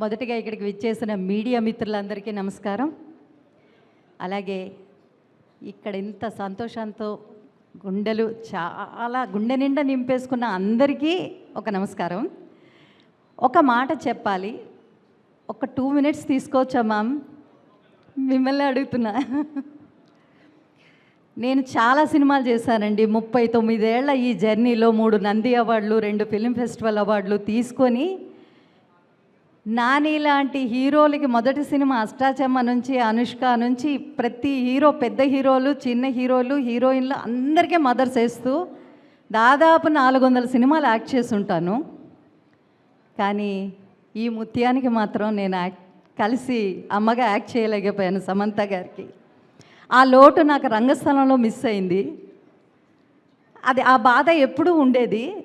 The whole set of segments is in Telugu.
మొదటిగా ఇక్కడికి విచ్చేసిన మీడియా మిత్రులందరికీ నమస్కారం. అలాగే ఇక్కడ ఇంత సంతోషంతో గుండెలు చాలా గుండె నిండా నింపేసుకున్న అందరికీ ఒక నమస్కారం. ఒక మాట చెప్పాలి. ఒక టూ మినిట్స్ తీసుకోవచ్చా మ్యామ్? మిమ్మల్ని అడుగుతున్నా. నేను చాలా సినిమాలు చేశానండి. ముప్పై తొమ్మిదేళ్ళ ఈ జర్నీలో మూడు నంది అవార్డులు రెండు ఫిల్మ్ ఫెస్టివల్ అవార్డులు తీసుకొని నాని లాంటి హీరోలకి మొదటి సినిమా అష్టాచమ్మ నుంచి అనుష్క నుంచి ప్రతి హీరో పెద్ద హీరోలు చిన్న హీరోలు హీరోయిన్లు అందరికీ మదర్స్ వేస్తూ దాదాపు నాలుగు వందల సినిమాలు యాక్ట్ చేసి ఉంటాను కానీ ఈ ముత్యానికి మాత్రం నేను యాక్ట్ కలిసి అమ్మగా యాక్ట్ చేయలేకపోయాను సమంత గారికి. ఆ లోటు నాకు రంగస్థలంలో మిస్ అయింది. అది ఆ బాధ ఎప్పుడూ ఉండేది.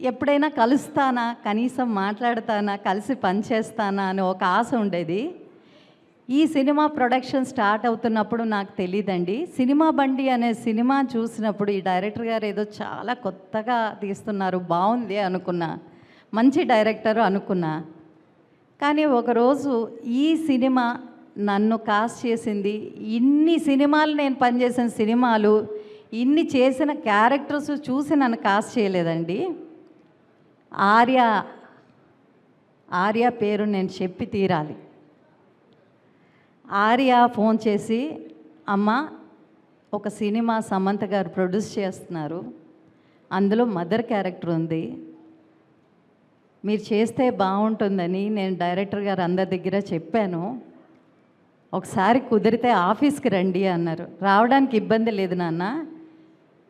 ఎప్పుడైనా కలుస్తానా? కనీసం మాట్లాడతానా? కలిసి పనిచేస్తానా? అని ఒక ఆశ ఉండేది. ఈ సినిమా ప్రొడక్షన్ స్టార్ట్ అవుతున్నప్పుడు నాకు తెలియదండి సినిమా బండి అనే సినిమా చూసినప్పుడు ఈ డైరెక్టర్ గారు ఏదో చాలా కొత్తగా తీస్తున్నారు. బాగుంది అనుకున్నా. మంచి డైరెక్టర్ అనుకున్నా. కానీ ఒకరోజు ఈ సినిమా నన్ను కాస్ట్ చేసింది. ఇన్ని సినిమాలు నేను పనిచేసిన సినిమాలు ఇన్ని చేసిన క్యారెక్టర్స్ చూసి నన్ను కాస్ట్ చేయలేదండి. ఆర్య ఆర్య పేరు నేను చెప్పి తీరాలి. ఆర్య ఫోన్ చేసి అమ్మ ఒక సినిమా సమంత గారు ప్రొడ్యూస్ చేస్తున్నారు. అందులో మదర్ క్యారెక్టర్ ఉంది. మీరు చేస్తే బాగుంటుందని నేను డైరెక్టర్ గారు అందరి దగ్గర చెప్పాను. ఒకసారి కుదిరితే ఆఫీస్కి రండి అన్నారు. రావడానికి ఇబ్బంది లేదు నాన్న.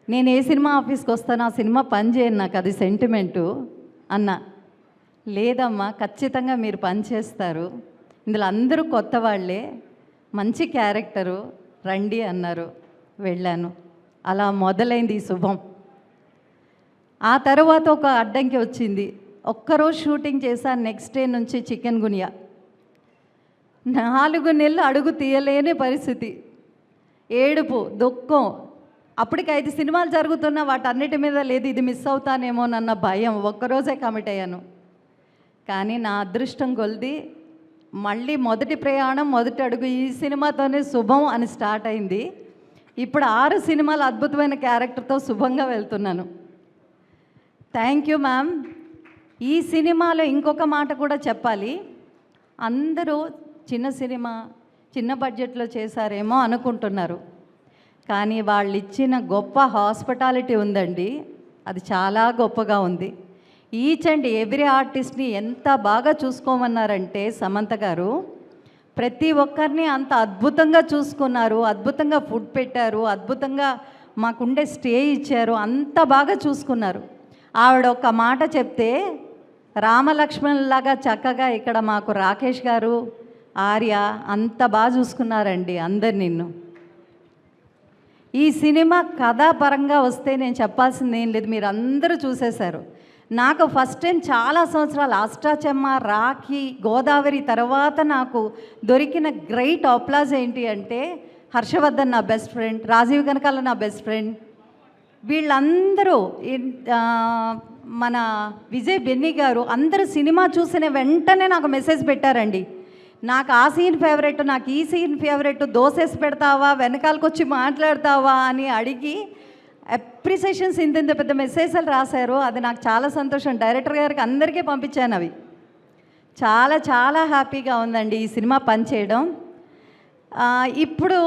నేను ఏ సినిమా ఆఫీస్కి వస్తాను ఆ సినిమా పని చేయను నాకు అది సెంటిమెంటు అన్న లేదమ్మా ఖచ్చితంగా మీరు పని చేస్తారు. ఇందులో అందరూ కొత్త వాళ్ళే. మంచి క్యారెక్టరు. రండి అన్నారు. వెళ్ళాను. అలా మొదలైంది ఈ శుభం. ఆ తర్వాత ఒక అడ్డంకి వచ్చింది. ఒక్కరోజు షూటింగ్ చేశాను. నెక్స్ట్ డే నుంచి చికెన్ గునియా. నాలుగు నెలలు అడుగు తీయలేని పరిస్థితి. ఏడుపు దుఃఖం అప్పటికి ఐదు సినిమాలు జరుగుతున్నా వాటన్నిటి మీద లేదు ఇది మిస్ అవుతానేమోనన్న భయం. ఒక్కరోజే కమిట్ అయ్యాను. కానీ నా అదృష్టం కొలిది మళ్ళీ మొదటి ప్రయాణం మొదటి అడుగు ఈ సినిమాతోనే శుభం అని స్టార్ట్ అయింది. ఇప్పుడు ఆరు సినిమాలు అద్భుతమైన క్యారెక్టర్తో శుభంగా వెళ్తున్నాను. థ్యాంక్ యూ మ్యామ్ ఈ సినిమాలో ఇంకొక మాట కూడా చెప్పాలి. అందరూ చిన్న సినిమా చిన్న బడ్జెట్లో చేశారేమో అనుకుంటున్నారు. కానీ వాళ్ళు ఇచ్చిన గొప్ప హాస్పిటాలిటీ ఉందండి. అది చాలా గొప్పగా ఉంది. ఈచ్ అండ్ ఎవ్రీ ఆర్టిస్ట్ని ఎంత బాగా చూసుకోమన్నారంటే సమంత గారు ప్రతి ఒక్కరిని అంత అద్భుతంగా చూసుకున్నారు. అద్భుతంగా ఫుడ్ పెట్టారు. అద్భుతంగా మాకుండే స్టే ఇచ్చారు. అంత బాగా చూసుకున్నారు. ఆవిడ ఒక మాట చెప్తే రామలక్ష్మణులాగా చక్కగా ఇక్కడ మాకు రాకేష్ గారు ఆర్య అంత బాగా చూసుకున్నారండి అందరు నిన్ను. ఈ సినిమా కథాపరంగా వస్తే నేను చెప్పాల్సింది ఏం లేదు మీరు అందరూ చూసేశారు. నాకు ఫస్ట్ టైం చాలా సంవత్సరాలు అష్టాచెమ్మ రాఖీ గోదావరి తర్వాత నాకు దొరికిన గ్రేట్ అప్లాజ్ ఏంటి అంటే హర్షవర్ధన్ నా బెస్ట్ ఫ్రెండ్ రాజీవ్ కనకాల నా బెస్ట్ ఫ్రెండ్. వీళ్ళందరూ మన విజయ్ బెన్నీ గారు అందరూ సినిమా చూసిన వెంటనే నాకు మెసేజ్ పెట్టారండి. నాకు ఆ సీన్ ఫేవరెట్ నాకు ఈ సీన్ ఫేవరెట్ దోసేసి పెడతావా వెనకాలకు వచ్చి మాట్లాడతావా అని అడిగి అప్రిసియేషన్స్ ఇంత ఇంత పెద్ద మెసేజ్లు రాశారు. అది నాకు చాలా సంతోషం. డైరెక్టర్ గారికి అందరికీ పంపించాను అవి. చాలా చాలా హ్యాపీగా ఉందండి ఈ సినిమా పనిచేయడం ఇప్పుడు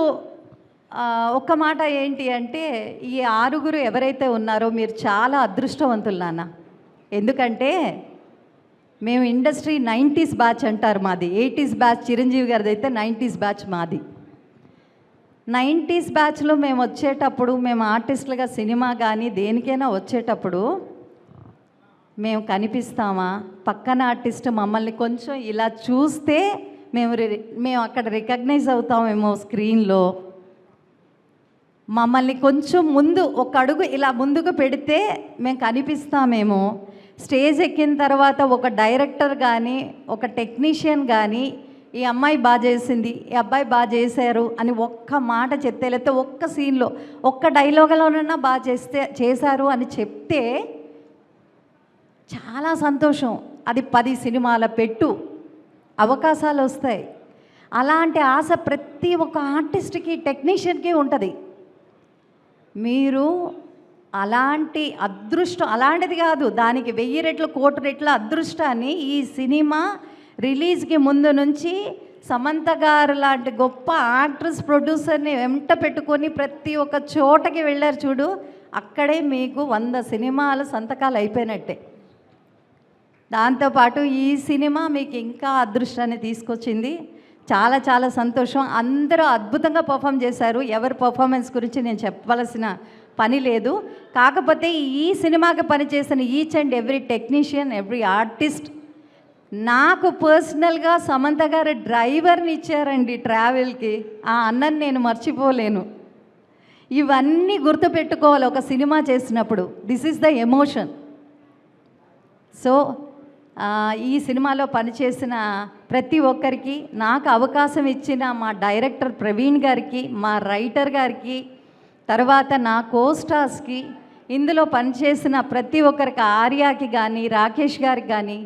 ఒక్క మాట ఏంటి అంటే ఈ ఆరుగురు ఎవరైతే ఉన్నారో మీరు చాలా అదృష్టవంతులు నాన్న. ఎందుకంటే మేము ఇండస్ట్రీ నైంటీస్ బ్యాచ్ అంటారు మాది. ఎయిటీస్ బ్యాచ్ చిరంజీవి గారిది అయితే నైంటీస్ బ్యాచ్ మాది. నైంటీస్ బ్యాచ్లో మేము వచ్చేటప్పుడు మేము ఆర్టిస్టులుగా సినిమా కానీ దేనికైనా వచ్చేటప్పుడు మేము కనిపిస్తామా? పక్కన ఆర్టిస్ట్ మమ్మల్ని కొంచెం ఇలా చూస్తే మేము రి- మేము అక్కడ రికగ్నైజ్ అవుతామేమో స్క్రీన్లో. మమ్మల్ని కొంచెం ముందు ఒక అడుగు ఇలా ముందుకు పెడితే మేము కనిపిస్తామేమో. స్టేజ్ ఎక్కిన తర్వాత ఒక డైరెక్టర్ కానీ ఒక టెక్నీషియన్ కానీ ఈ అమ్మాయి బాగా చేసింది ఈ అబ్బాయి బాగా చేశారు అని ఒక్క మాట చెప్తే లేకపోతే ఒక్క సీన్లో ఒక్క డైలాగులోనైనా బాగా చేస్తే చేశారు అని చెప్తే చాలా సంతోషం. అది పది సినిమాల పెట్టు అవకాశాలు వస్తాయి. అలాంటి ఆశ ప్రతి ఒక్క ఆర్టిస్ట్కి టెక్నీషియన్కి ఉంటుంది. మీరు అలాంటి అదృష్టం అలాంటిది కాదు. దానికి వెయ్యి రెట్లు కోటి రెట్ల అదృష్టాన్ని ఈ సినిమా రిలీజ్కి ముందు నుంచి సమంత గారు లాంటి గొప్ప యాక్ట్రెస్ ప్రొడ్యూసర్ని వెంట పెట్టుకొని ప్రతి ఒక్క చోటకి వెళ్ళారు చూడు. అక్కడే మీకు వంద సినిమాలు సంతకాలు అయిపోయినట్టే. దాంతోపాటు ఈ సినిమా మీకు ఇంకా అదృష్టాన్ని తీసుకొచ్చింది. చాలా చాలా సంతోషం. అందరూ అద్భుతంగా పర్ఫామ్ చేశారు. ఎవరి పర్ఫార్మెన్స్ గురించి నేను చెప్పవలసిన పని లేదు. కాకపోతే ఈ సినిమాకి పనిచేసిన each and every technician every artist నాకు పర్సనల్గా సమంత గారు డ్రైవర్ని ఇచ్చారండి ట్రావెల్కి. ఆ అన్నని నేను మర్చిపోలేను. ఇవన్నీ గుర్తుపెట్టుకోవాలి ఒక సినిమా చేసినప్పుడు. This is the emotion so ఈ సినిమాలో పనిచేసిన ప్రతి ఒక్కరికి నాకు అవకాశం ఇచ్చిన మా డైరెక్టర్ ప్రవీణ్ గారికి మా రైటర్ గారికి తర్వాత నా కోస్టార్స్కి ఇందులో పనిచేసిన ప్రతి ఒక్కరికి ఆర్యాకి కానీ రాకేష్ గారికి కానీ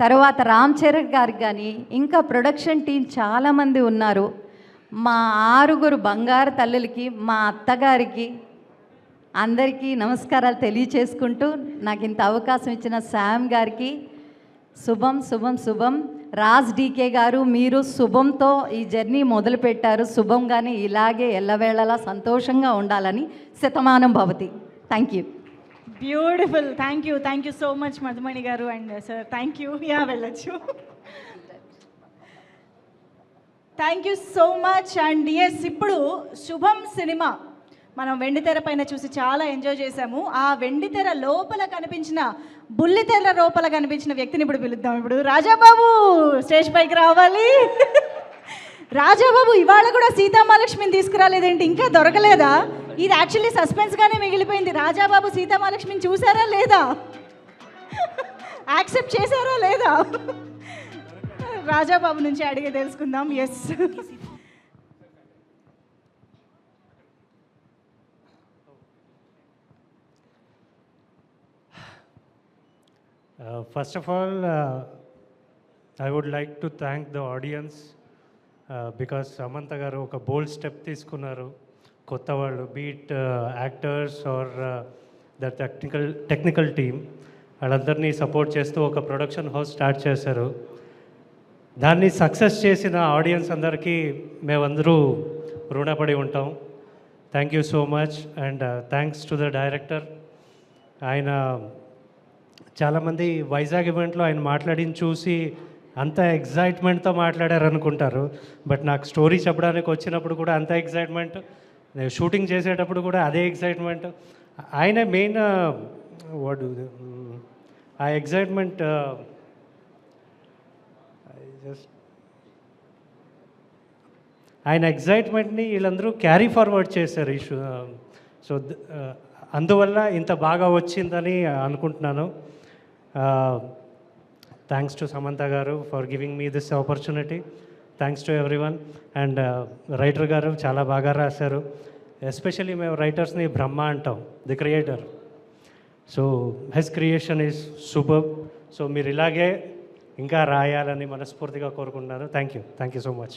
తర్వాత రామ్ చరణ్ గారికి కానీ ఇంకా ప్రొడక్షన్ టీం చాలామంది ఉన్నారు. మా ఆరుగురు బంగారు తల్లులకి మా అత్తగారికి అందరికీ నమస్కారాలు తెలియచేసుకుంటూ నాకు ఇంత అవకాశం ఇచ్చిన శామ్ గారికి శుభం శుభం శుభం. రాజ్ డీకే గారు మీరు శుభంతో ఈ జర్నీ మొదలుపెట్టారు. శుభంగానే ఇలాగే ఎల్లవేళలా సంతోషంగా ఉండాలని శతమానం భవతి. Thank you beautiful thank you thank you so much Madhumani garu. And sir thank you yeah వెళ్ళొచ్చు. Thank you so much and yes ఇప్పుడు శుభం సినిమా. మనం వెండితెర పైన చూసి చాలా ఎంజాయ్ చేశాము. ఆ వెండితెర లోపల కనిపించిన బుల్లితెర లోపల కనిపించిన వ్యక్తిని ఇప్పుడు పిలుద్దాం. ఇప్పుడు రాజాబాబు స్టేజ్ పైకి రావాలి. రాజాబాబు ఇవాళ కూడా సీతామహాలక్ష్మిని తీసుకురాలేదేంటి ఇంకా దొరకలేదా? ఇది యాక్చువల్లీ సస్పెన్స్గానే మిగిలిపోయింది. రాజాబాబు సీతామహాలక్ష్మిని చూసారా లేదా? యాక్సెప్ట్ చేశారా లేదా? రాజాబాబు నుంచి అడిగి తెలుసుకుందాం. Yes first of all I would like to thank the audience because Samantha garu ఒక బోల్డ్ స్టెప్ తీసుకున్నారు. కొత్త వాళ్ళు be it actors or the technical technical team వాళ్ళందరినీ సపోర్ట్ చేస్తూ ఒక ప్రొడక్షన్ హౌస్ స్టార్ట్ చేశారు. దాన్ని సక్సెస్ చేసిన ఆడియన్స్ అందరికీ మేమందరూ రుణపడి ఉంటాం. Thank you so much and thanks to the director ఆయన చాలామంది వైజాగ్ ఈవెంట్లో ఆయన మాట్లాడిన చూసి అంత ఎగ్జైట్మెంట్తో మాట్లాడారు అనుకుంటారు బట్ నాకు స్టోరీ చెప్పడానికి వచ్చినప్పుడు కూడా అంత ఎగ్జైట్మెంట్ నేను షూటింగ్ చేసేటప్పుడు కూడా అదే ఎగ్జైట్మెంట్ ఆయన మెయిన్ వాడు ఆ ఎగ్జైట్మెంట్ జస్ట్ ఆయన ఎగ్జైట్మెంట్ని వీళ్ళందరూ క్యారీ ఫార్వర్డ్ చేశారు ఈ షూ సో అందువల్ల ఇంత బాగా వచ్చిందని అనుకుంటున్నాను. Thanks to Samantha garu for giving me this opportunity thanks to everyone and writer garu చాలా బాగా రాశారు. ఎస్పెషల్లీ మేము రైటర్స్ని బ్రహ్మ అంటాం the creator so his creation is super so మీరు ఇలాగే ఇంకా రాయాలని మనస్ఫూర్తిగా కోరుకుంటున్నాను. Thank you thank you so much